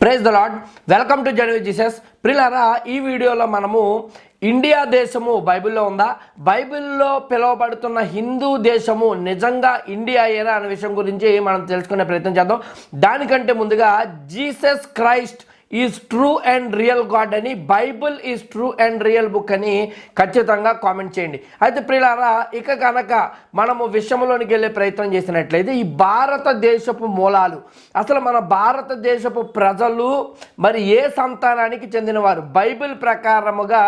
Praise the Lord welcome to జనవి Jesus ప్రిలరా ఈ వీడియోలో మనము ఇండియా దేశము బైబిల్లో ఉందా? బైబిల్లో పిలువబడుతున్న హిందూ దేశము నిజంగా ఇండియా ఏనా అనే విషయం గురించి మనం తెలుసుకునే ప్రయత్నం చేద్దాం. దానికంటే ముందుగా Jesus Christ is true and real God అని Bible is true and real book అని ఖచ్చితంగా కామెంట్ చేయండి. అయితే ప్రియులారా ఇక కనుక మనము విషయంలోనికి వెళ్ళే ప్రయత్నం చేసినట్లయితే ఈ భారతదేశపు మూలాలు అసలు మన భారతదేశపు ప్రజలు మరి ఏ సంతానానికి చెందినవారు? బైబిల్ ప్రకారముగా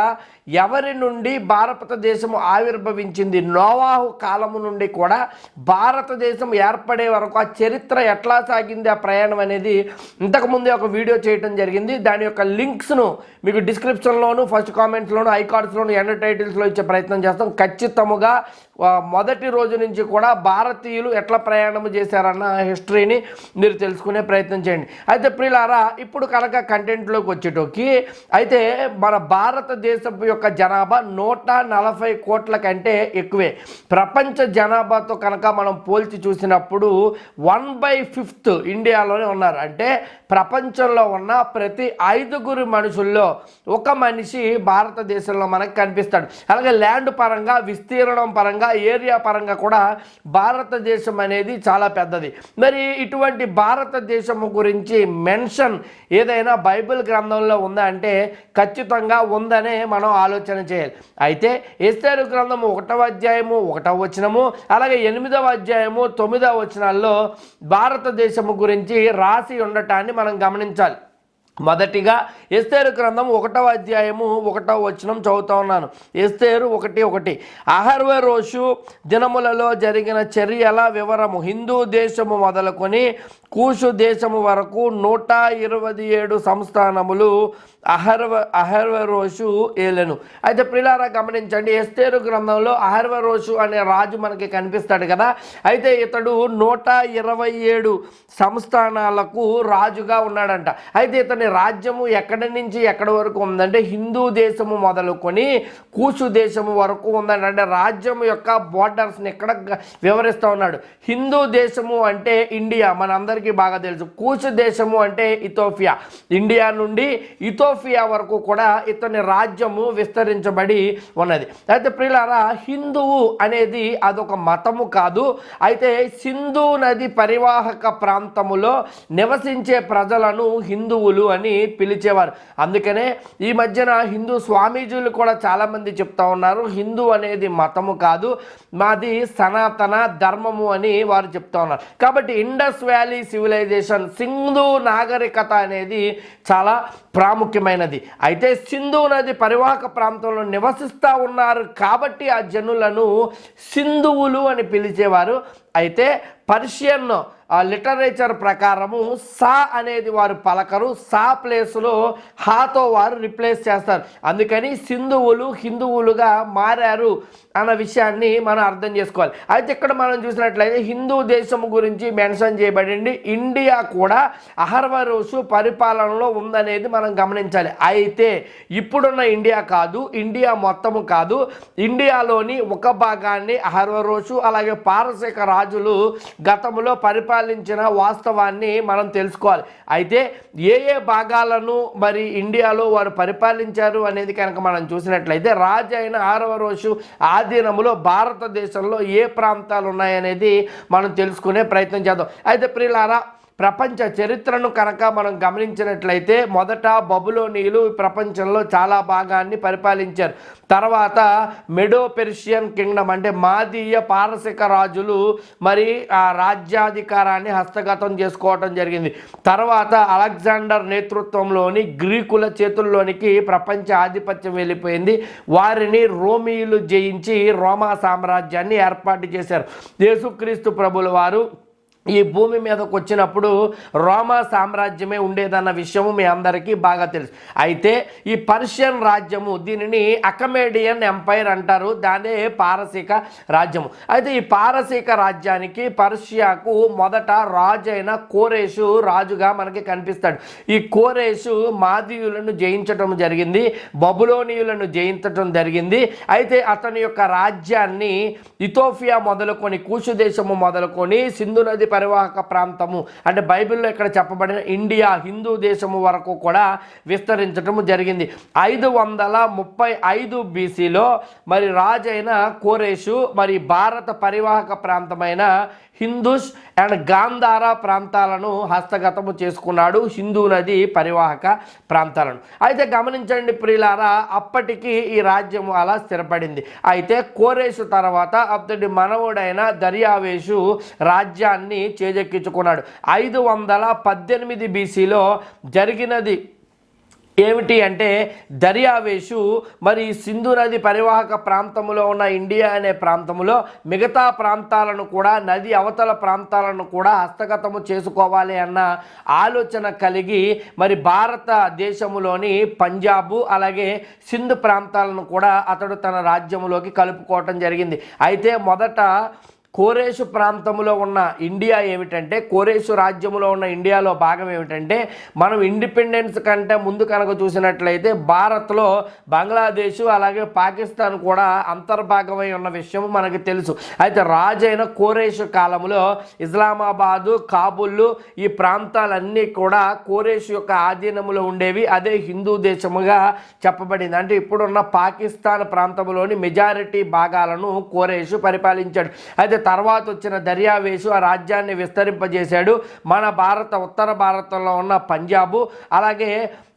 ఎవరి నుండి భారతదేశము ఆవిర్భవించింది? నోవాహు కాలము నుండి కూడా భారతదేశం ఏర్పడే వరకు ఆ చరిత్ర ఎట్లా సాగింది? ఆ ప్రయాణం అనేది ఇంతకుముందే ఒక వీడియో చేయడం జరిగింది. దాని యొక్క లింక్స్ను మీకు డిస్క్రిప్షన్లోను ఫస్ట్ కామెంట్స్లోను ఐకార్డ్స్లోను ఎండ్ టైటిల్స్లో ఇచ్చే ప్రయత్నం చేస్తాం. ఖచ్చితముగా మొదటి రోజు నుంచి కూడా భారతీయులు ఎట్లా ప్రయాణం చేశారన్న హిస్టరీని మీరు తెలుసుకునే ప్రయత్నం చేయండి. అయితే ప్రియులారా ఇప్పుడు కనుక కంటెంట్లోకి వచ్చేటోకి అయితే మన భారతదేశపు యొక్క జనాభా నూట నలభై కోట్ల కంటే ఎక్కువే. ప్రపంచ జనాభాతో కనుక మనం పోల్చి చూసినప్పుడు వన్ బై ఫిఫ్త్ ఇండియాలోనే ఉన్నారు. అంటే ప్రపంచంలో ఉన్న ప్రతి ఐదుగురు మనుషుల్లో ఒక మనిషి భారతదేశంలో మనకు కనిపిస్తాడు. అలాగే ల్యాండ్ పరంగా విస్తీర్ణం పరంగా ఏరియా పరంగా కూడా భారతదేశం అనేది చాలా పెద్దది. మరి ఇటువంటి భారతదేశము గురించి మెన్షన్ ఏదైనా బైబిల్ గ్రంథంలో ఉందా అంటే ఖచ్చితంగా ఉందనే మనం ఆలోచన చేయాలి. అయితే ఎస్తేరు గ్రంథము ఒకటవ అధ్యాయము ఒకటవ వచనము అలాగే ఎనిమిదవ అధ్యాయము తొమ్మిదవ వచనాల్లో భారతదేశము గురించి రాసి ఉండటాన్ని మనం గమనించాలి. మొదటిగా ఎస్తేరు గ్రంథం ఒకటవ అధ్యాయము ఒకటవ వచనం చదువుతా ఉన్నాను. ఎస్తేరు ఒకటి ఒకటి. అహర్వ రోజు దినములలో జరిగిన చర్యల వివరము హిందూ దేశము మొదలుకొని కూషు దేశము వరకు నూట ఇరవై ఏడు సంస్థానములు అహర్వ అహర్వ రోజు ఏలెను. అయితే ప్రిలారా గమనించండి ఎస్తేరు గ్రంథంలో అహర్వ రోజు అనే రాజు మనకి కనిపిస్తాడు కదా? అయితే ఇతడు నూట ఇరవై ఏడు సంస్థానాలకు రాజుగా ఉన్నాడంట. అయితే ఇతని రాజ్యము ఎక్కడి నుంచి ఎక్కడి వరకు ఉందంటే హిందూ దేశము మొదలుకొని కూచు దేశము వరకు ఉందంట. అంటే రాజ్యం యొక్క బోర్డర్స్ని ఎక్కడ వివరిస్తూ ఉన్నాడు. హిందూ దేశము అంటే ఇండియా. మనందరికీ బాగా తెలుసు. కూచు దేశము అంటే ఇథోపియా. ఇండియా నుండి ఇథోపియా వరకు కూడా ఇతని రాజ్యము విస్తరించబడి ఉన్నది. అయితే ప్రియులారా హిందువు అనేది అదొక మతము కాదు. అయితే సింధు నది పరివాహక ప్రాంతములో నివసించే ప్రజలను హిందువులు అని పిలిచేవారు. అందుకనే ఈ మధ్యన హిందూ స్వామీజీలు కూడా చాలామంది చెప్తా ఉన్నారు హిందూ అనేది మతము కాదు మాది సనాతన ధర్మము అని వారు చెప్తా ఉన్నారు. కాబట్టి ఇండస్ వ్యాలీ సివిలైజేషన్ సింధు నాగరికత అనేది చాలా ప్రాముఖ్యమైనది. అయితే సింధు నది పరివాహక ప్రాంతంలో నివసిస్తూ ఉన్నారు కాబట్టి ఆ జనులను సింధువులు అని పిలిచేవారు. అయితే పర్షియన్ లిటరేచర్ ప్రకారము సా అనేది వారు పలకరు. సా ప్లేస్లో హాతో వారు రిప్లేస్ చేస్తారు. అందుకని సింధువులు హిందువులుగా మారారు అన్న విషయాన్ని మనం అర్థం చేసుకోవాలి. అయితే ఇక్కడ మనం చూసినట్లయితే హిందూ దేశం గురించి మెన్షన్ చేయబడింది. ఇండియా కూడా అహర్వరోసు పరిపాలనలో ఉందనేది మనం గమనించాలి. అయితే ఇప్పుడున్న ఇండియా కాదు ఇండియా మొత్తము కాదు. ఇండియాలోని ఒక భాగాన్ని అహర్వరోసు అలాగే పారసీక రాజులు గతంలో పరిపాలించిన వాస్తవాన్ని మనం తెలుసుకోవాలి. అయితే ఏ ఏ భాగాలను మరి ఇండియాలో వారు పరిపాలించారు అనేది కనుక మనం చూసినట్లయితే రాజు అయిన ఆరవ రోజు ఆధీనములో భారతదేశంలో ఏ ప్రాంతాలు ఉన్నాయనేది మనం తెలుసుకునే ప్రయత్నం చేద్దాం. అయితే ప్రియులారా ప్రపంచ చరిత్రను కనుక మనం గమనించినట్లయితే మొదట బబులోనీయులు ప్రపంచంలో చాలా భాగాన్ని పరిపాలించారు. తర్వాత మెడో పెర్షియన్ కింగ్డమ్ అంటే మాదీయ పారసిక రాజులు మరి ఆ రాజ్యాధికారాన్ని హస్తగతం చేసుకోవటం జరిగింది. తర్వాత అలెగ్జాండర్ నేతృత్వంలోని గ్రీకుల చేతుల్లోనికి ప్రపంచ ఆధిపత్యం వెళ్ళిపోయింది. వారిని రోమియులు జయించి రోమా సామ్రాజ్యాన్ని ఏర్పాటు చేశారు. యేసుక్రీస్తు ప్రభుల వారు ఈ భూమి మీదకు వచ్చినప్పుడు రోమా సామ్రాజ్యమే ఉండేదన్న విషయము మీ అందరికీ బాగా తెలుసు. అయితే ఈ పర్షియన్ రాజ్యము దీనిని అకమేడియన్ ఎంపైర్ అంటారు. దానే పారసీక రాజ్యము. అయితే ఈ పారసీక రాజ్యానికి పర్షియాకు మొదట రాజు అయిన కోరేషు రాజుగా మనకి కనిపిస్తాడు. ఈ కోరేషు మాదీయులను జయించటం జరిగింది బబులోనియులను జయించటం జరిగింది. అయితే అతని యొక్క రాజ్యాన్ని ఇథోపియా మొదలుకొని కూషు దేశము మొదలుకొని సింధు నది పరివాహక ప్రాంతము. అంటే బైబిల్లో ఇక్కడ చెప్పబడిన ఇండియా హిందూ దేశము వరకు కూడా విస్తరించటము జరిగింది. ఐదు వందల ముప్పై ఐదు బీసీలో మరి రాజైన కోరేషు మరి భారత పరివాహక ప్రాంతమైన హిందూస్ అండ్ గాంధార ప్రాంతాలను హస్తగతము చేసుకున్నాడు. హిందూ నది పరివాహక ప్రాంతాలను. అయితే గమనించండి ప్రియులారా అప్పటికి ఈ రాజ్యము అలా స్థిరపడింది. అయితే కోరేషు తర్వాత అతడి మనవుడైన దర్యావేషు రాజ్యాన్ని చేజెక్కించుకున్నాడు. ఐదు వందల పద్దెనిమిది బీసీలో జరిగినది ఏమిటి అంటే దర్యావేషు మరి సింధు నది పరివాహక ప్రాంతంలో ఉన్న ఇండియా అనే ప్రాంతంలో మిగతా ప్రాంతాలను కూడా నది అవతల ప్రాంతాలను కూడా హస్తగతము చేసుకోవాలి అన్న ఆలోచన కలిగి మరి భారతదేశంలోని పంజాబు అలాగే సింధు ప్రాంతాలను కూడా అతడు తన రాజ్యములోకి కలుపుకోవటం జరిగింది. అయితే మొదట కోరేషు ప్రాంతంలో ఉన్న ఇండియా ఏమిటంటే కోరేషు రాజ్యంలో ఉన్న ఇండియాలో భాగం ఏమిటంటే మనం ఇండిపెండెన్స్ కంటే ముందు కనుక చూసినట్లయితే భారత్లో బంగ్లాదేశ్ అలాగే పాకిస్తాన్ కూడా అంతర్భాగమై ఉన్న విషయం మనకు తెలుసు. అయితే రాజైన కోరేషు కాలంలో ఇస్లామాబాదు కాబుల్ ఈ ప్రాంతాలన్నీ కూడా కోరేషు యొక్క ఆధీనంలో ఉండేవి. అదే హిందూ దేశముగా చెప్పబడింది. అంటే ఇప్పుడున్న పాకిస్తాన్ ప్రాంతంలోని మెజారిటీ భాగాలను కోరేషు పరిపాలించాడు. అయితే తర్వాత వచ్చిన దర్యావేసు ఆ రాజ్యాన్ని విస్తరింపజేశాడు. మన భారత ఉత్తర భారతంలో ఉన్న పంజాబు అలాగే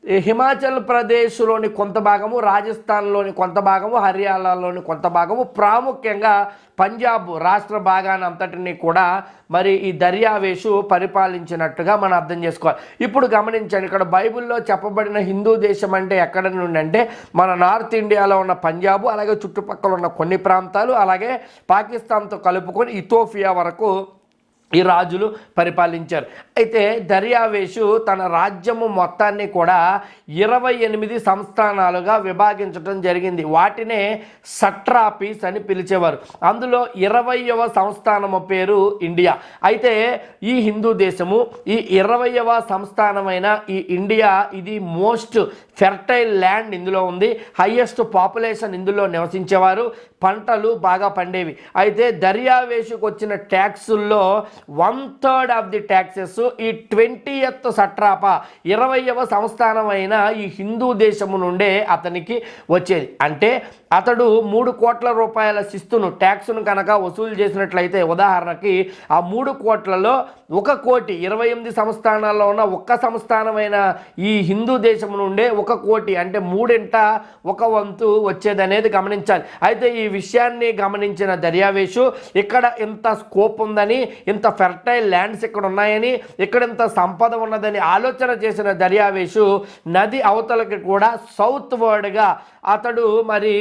హిమాచల్ ప్రదేశ్లోని కొంత భాగము రాజస్థాన్లోని కొంత భాగము హర్యానాలోని కొంత భాగము ప్రాముఖ్యంగా పంజాబ్ రాష్ట్ర భాగాన్ని అంతటిని కూడా మరి ఈ దర్యావేషు పరిపాలించినట్టుగా మనం అర్థం చేసుకోవాలి. ఇప్పుడు గమనించండి ఇక్కడ బైబిల్లో చెప్పబడిన హిందూ దేశం అంటే ఎక్కడ నుండి అంటే మన నార్త్ ఇండియాలో ఉన్న పంజాబ్ అలాగే చుట్టుపక్కల ఉన్న కొన్ని ప్రాంతాలు అలాగే పాకిస్తాన్తో కలుపుకొని ఇథోపియా వరకు ఈ రాజులు పరిపాలించారు. అయితే దర్యావేషు తన రాజ్యము మొత్తాన్ని కూడా ఇరవై ఎనిమిది సంస్థానాలుగా విభాగించడం జరిగింది. వాటినే సట్రాపీస్ అని పిలిచేవారు. అందులో ఇరవయవ సంస్థానము పేరు ఇండియా. అయితే ఈ హిందూ దేశము ఈ ఇరవయవ సంస్థానమైన ఈ ఇండియా ఇది మోస్ట్ ఫెర్టైల్ ల్యాండ్ ఇందులో ఉంది. హయ్యెస్ట్ పాపులేషన్ ఇందులో నివసించేవారు. పంటలు బాగా పండేవి. అయితే దర్యావేషుకు వచ్చిన ట్యాక్సుల్లో one third of the taxes ఈ ట్వంటీయత్ సట్రాపా ఇరవయవ సంస్థానమైన ఈ హిందూ దేశము నుండే అతనికి వచ్చేది. అంటే అతడు మూడు కోట్ల రూపాయల శిస్తును ట్యాక్స్ను కనుక వసూలు చేసినట్లయితే ఉదాహరణకి ఆ మూడు కోట్లలో ఒక కోటి ఇరవై ఎనిమిది సంస్థానాల్లో ఉన్న ఒక్క సంస్థానమైన ఈ హిందూ దేశం నుండే ఒక కోటి అంటే మూడింట ఒక వంతు వచ్చేదనేది గమనించాలి. అయితే ఈ విషయాన్ని గమనించిన దర్యావేషు ఇక్కడ ఇంత స్కోప్ ఉందని ఇంత ఫెర్టైల్ ల్యాండ్స్ ఇక్కడ ఉన్నాయని ఇక్కడ ఇంత సంపద ఉన్నదని ఆలోచన చేసిన దర్యావేషు నది అవతలకి కూడా సౌత్ వర్డ్గా అతడు మరి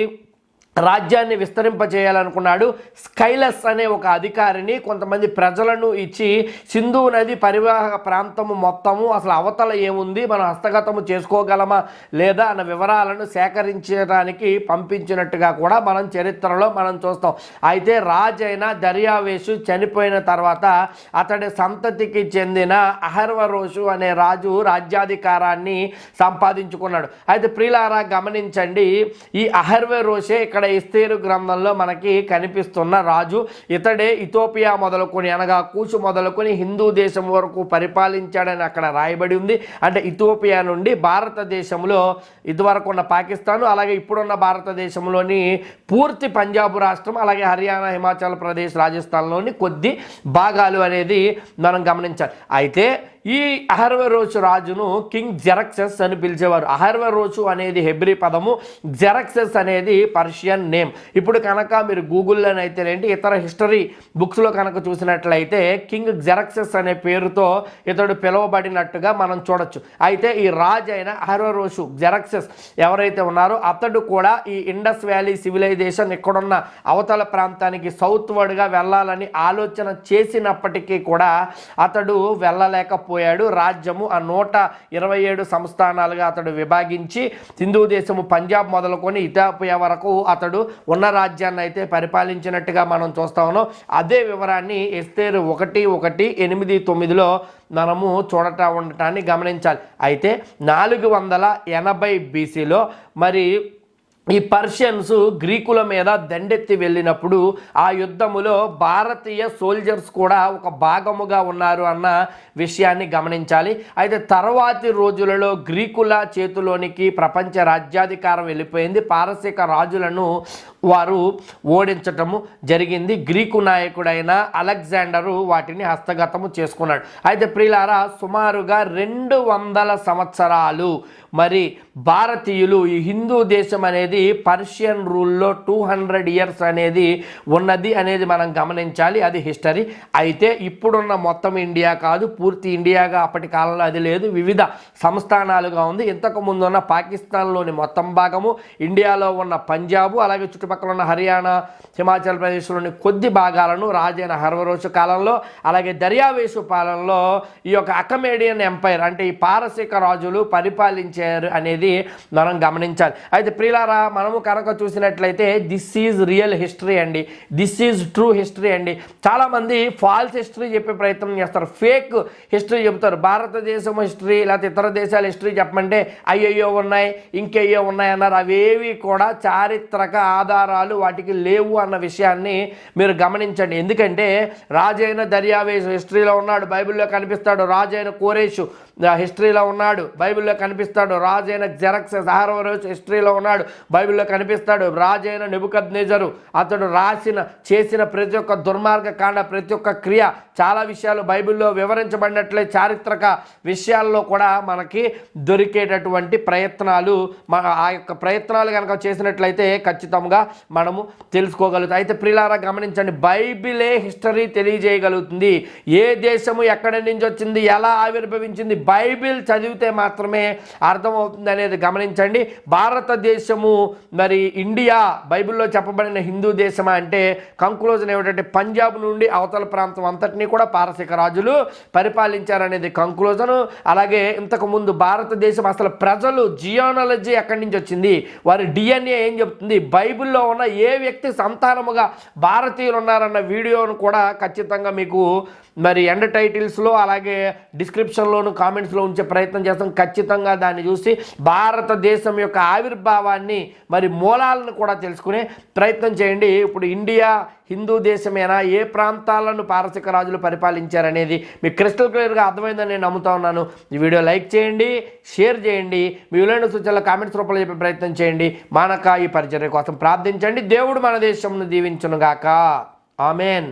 రాజ్యాన్ని విస్తరింపజేయాలనుకున్నాడు. స్కైలస్ అనే ఒక అధికారిని కొంతమంది ప్రజలను ఇచ్చి సింధు నది పరివాహక ప్రాంతము మొత్తము అసలు అవతల ఏముంది? మనం హస్తగతము చేసుకోగలమా? లేదా? అన్న వివరాలను సేకరించడానికి పంపించినట్టుగా కూడా మనం చరిత్రలో మనం చూస్తాం. అయితే రాజైన దర్యావేషు చనిపోయిన తర్వాత అతడి సంతతికి చెందిన అహర్వరోషు అనే రాజు రాజ్యాధికారాన్ని సంపాదించుకున్నాడు. అయితే ప్రిలారా గమనించండి. ఈ అహర్వరోషే ఇక్కడ ఇస్తేరు గ్రంథంలో మనకి కనిపిస్తున్న రాజు ఇతడే ఇథోపియా మొదలుకొని అనగా కూచు మొదలుకొని హిందూ దేశం వరకు పరిపాలించాడని అక్కడ రాయబడి ఉంది. అంటే ఇథోపియా నుండి భారతదేశంలో ఇదివరకు ఉన్న పాకిస్తాన్ అలాగే ఇప్పుడున్న భారతదేశంలోని పూర్తి పంజాబ్ రాష్ట్రం అలాగే హర్యానా హిమాచల్ ప్రదేశ్ రాజస్థాన్లోని కొద్ది భాగాలు అనేది మనం గమనించాలి. అయితే ఈ అహర్వరోచు రాజును కింగ్ జెరక్సెస్ అని పిలిచేవారు. అహర్వరోచు అనేది హెబ్రి పదము. జెరక్సెస్ అనేది పర్షియన్ నేమ్. ఇప్పుడు కనుక మీరు గూగుల్లోనైతేనేంటి ఇతర హిస్టరీ బుక్స్లో కనుక చూసినట్లయితే కింగ్ జెరక్సెస్ అనే పేరుతో ఇతడు పిలువబడినట్టుగా మనం చూడొచ్చు. అయితే ఈ రాజు అయిన అహర్వరోషు జెరక్సెస్ ఎవరైతే ఉన్నారో అతడు కూడా ఈ ఇండస్ వ్యాలీ సివిలైజేషన్ ఇక్కడున్న అవతల ప్రాంతానికి సౌత్ వర్డ్గా వెళ్ళాలని ఆలోచన చేసినప్పటికీ కూడా అతడు పోయాడు. రాజ్యము ఆ నూట ఇరవై ఏడు సంస్థానాలుగా అతడు విభాగించి హిందూ దేశము పంజాబ్ మొదలుకొని ఇథాపియా వరకు అతడు ఉన్న రాజ్యాన్ని అయితే పరిపాలించినట్టుగా మనం చూస్తా ఉన్నాం. అదే వివరాన్ని ఎస్తేరు ఒకటి ఒకటి ఎనిమిది తొమ్మిదిలో మనము చూడటా ఉండటాన్ని గమనించాలి. అయితే నాలుగు వందల ఎనభై బీసీలో మరి ఈ పర్షియన్స్ గ్రీకుల మీద దండెత్తి వెళ్ళినప్పుడు ఆ యుద్ధములో భారతీయ సోల్జర్స్ కూడా ఒక భాగముగా ఉన్నారు అన్న విషయాన్ని గమనించాలి. అయితే తర్వాతి రోజులలో గ్రీకుల చేతిలోనికి ప్రపంచ రాజ్యాధికారం వెళ్ళిపోయింది. పారసీక రాజులను వారు ఓడించటము జరిగింది. గ్రీకు నాయకుడైన అలెగ్జాండరు వాటిని హస్తగతము చేసుకున్నాడు. అయితే ప్రియులారా సుమారుగా రెండు వందల సంవత్సరాలు మరి భారతీయులు ఈ హిందూ దేశం అనేది పర్షియన్ రూల్లో టూ హండ్రెడ్ ఇయర్స్ అనేది ఉన్నది అనేది మనం గమనించాలి. అది హిస్టరీ. అయితే ఇప్పుడున్న మొత్తం ఇండియా కాదు పూర్తి ఇండియాగా అప్పటి కాలంలో అది లేదు. వివిధ సంస్థానాలుగా ఉంది. ఇంతకు ముందున్న పాకిస్తాన్లోని మొత్తం భాగము ఇండియాలో ఉన్న పంజాబు అలాగే చుట్టుపక్కల ఉన్న హర్యానా హిమాచల్ ప్రదేశ్లోని కొద్ది భాగాలను రాజైన హర్వరోజు కాలంలో అలాగే దర్యావేషు పాలనలో ఈ యొక్క అకమేడియన్ ఎంపైర్ అంటే ఈ పారసీక రాజులు పరిపాలించారు అనేది మనం గమనించాలి. అయితే ప్రియులారా మనము కనుక చూసినట్లయితే దిస్ ఈజ్ రియల్ హిస్టరీ అండి. దిస్ ఈజ్ ట్రూ హిస్టరీ అండి. చాలామంది ఫాల్స్ హిస్టరీ చెప్పే ప్రయత్నం చేస్తారు. ఫేక్ హిస్టరీ చెబుతారు. భారతదేశం హిస్టరీ లేకపోతే ఇతర దేశాల హిస్టరీ చెప్పమంటే అయ్యయ్యో ఉన్నాయి ఇంకెయ్యో ఉన్నాయి అన్నారు. అవేవి కూడా చారిత్రక ఆధారాలు వాటికి లేవు అన్న విషయాన్ని మీరు గమనించండి. ఎందుకంటే రాజైన దర్యావేశు హిస్టరీలో ఉన్నాడు. బైబిల్లో కనిపిస్తాడు. రాజైన కోరేషు హిస్టరీలో ఉన్నాడు. బైబిల్లో కనిపిస్తాడు. రాజైన జెరక్స్ సహారవరోజు హిస్టరీలో ఉన్నాడు. బైబిల్లో కనిపిస్తాడు. రాజైన నిబుకద్ నిజరు అతడు రాసిన చేసిన ప్రతి ఒక్క దుర్మార్గ కాండ ప్రతి ఒక్క క్రియ చాలా విషయాలు బైబిల్లో వివరించబడినట్లే చారిత్రక విషయాల్లో కూడా మనకి దొరికేటటువంటి ప్రయత్నాలు మన ఆ యొక్క ప్రయత్నాలు కనుక చేసినట్లయితే ఖచ్చితంగా మనము తెలుసుకోగలుగుతాం. అయితే ప్రిలారా గమనించండి. బైబిలే హిస్టరీ తెలియజేయగలుగుతుంది. ఏ దేశము ఎక్కడి నుంచి వచ్చింది ఎలా ఆవిర్భవించింది బైబిల్ చదివితే మాత్రమే అర్థమవుతుంది అనేది గమనించండి. భారతదేశము మరి ఇండియా బైబిల్లో చెప్పబడిన హిందూ దేశమా అంటే కంక్లూజన్ ఏమిటంటే పంజాబ్ నుండి అవతల ప్రాంతం అంతటినీ కూడా పారసిక రాజులు పరిపాలించారనేది కంక్లూజన్. అలాగే ఇంతకుముందు భారతదేశం అసలు ప్రజలు జియోనాలజీ ఎక్కడి నుంచి వచ్చింది? వారి డిఎన్ఏ ఏం చెప్తుంది? బైబిల్లో ఉన్న ఏ వ్యక్తి సంతానముగా భారతీయులు ఉన్నారన్న వీడియోను కూడా ఖచ్చితంగా మీకు మరి ఎండ్ టైటిల్స్లో అలాగే డిస్క్రిప్షన్లోను కామెంట్స్లో ఉంచే ప్రయత్నం చేస్తాం. ఖచ్చితంగా దాన్ని చూసి భారతదేశం యొక్క ఆవిర్భావాన్ని మరి మూలాలను కూడా తెలుసుకునే ప్రయత్నం చేయండి. ఇప్పుడు ఇండియా హిందూ దేశమేనా? ఏ ప్రాంతాలను పారసిక రాజులు పరిపాలించారనేది మీకు క్రిస్టల్ క్లియర్గా అర్థమైందని నేను నమ్ముతా ఉన్నాను. ఈ వీడియో లైక్ చేయండి షేర్ చేయండి మీ విలువైన సూచనలు కామెంట్స్ రూపంలో చెప్పే ప్రయత్నం చేయండి. మానక ఈ పరిచర్య కోసం ప్రార్థించండి. దేవుడు మన దేశంను దీవించునుగాక. ఆమెన్.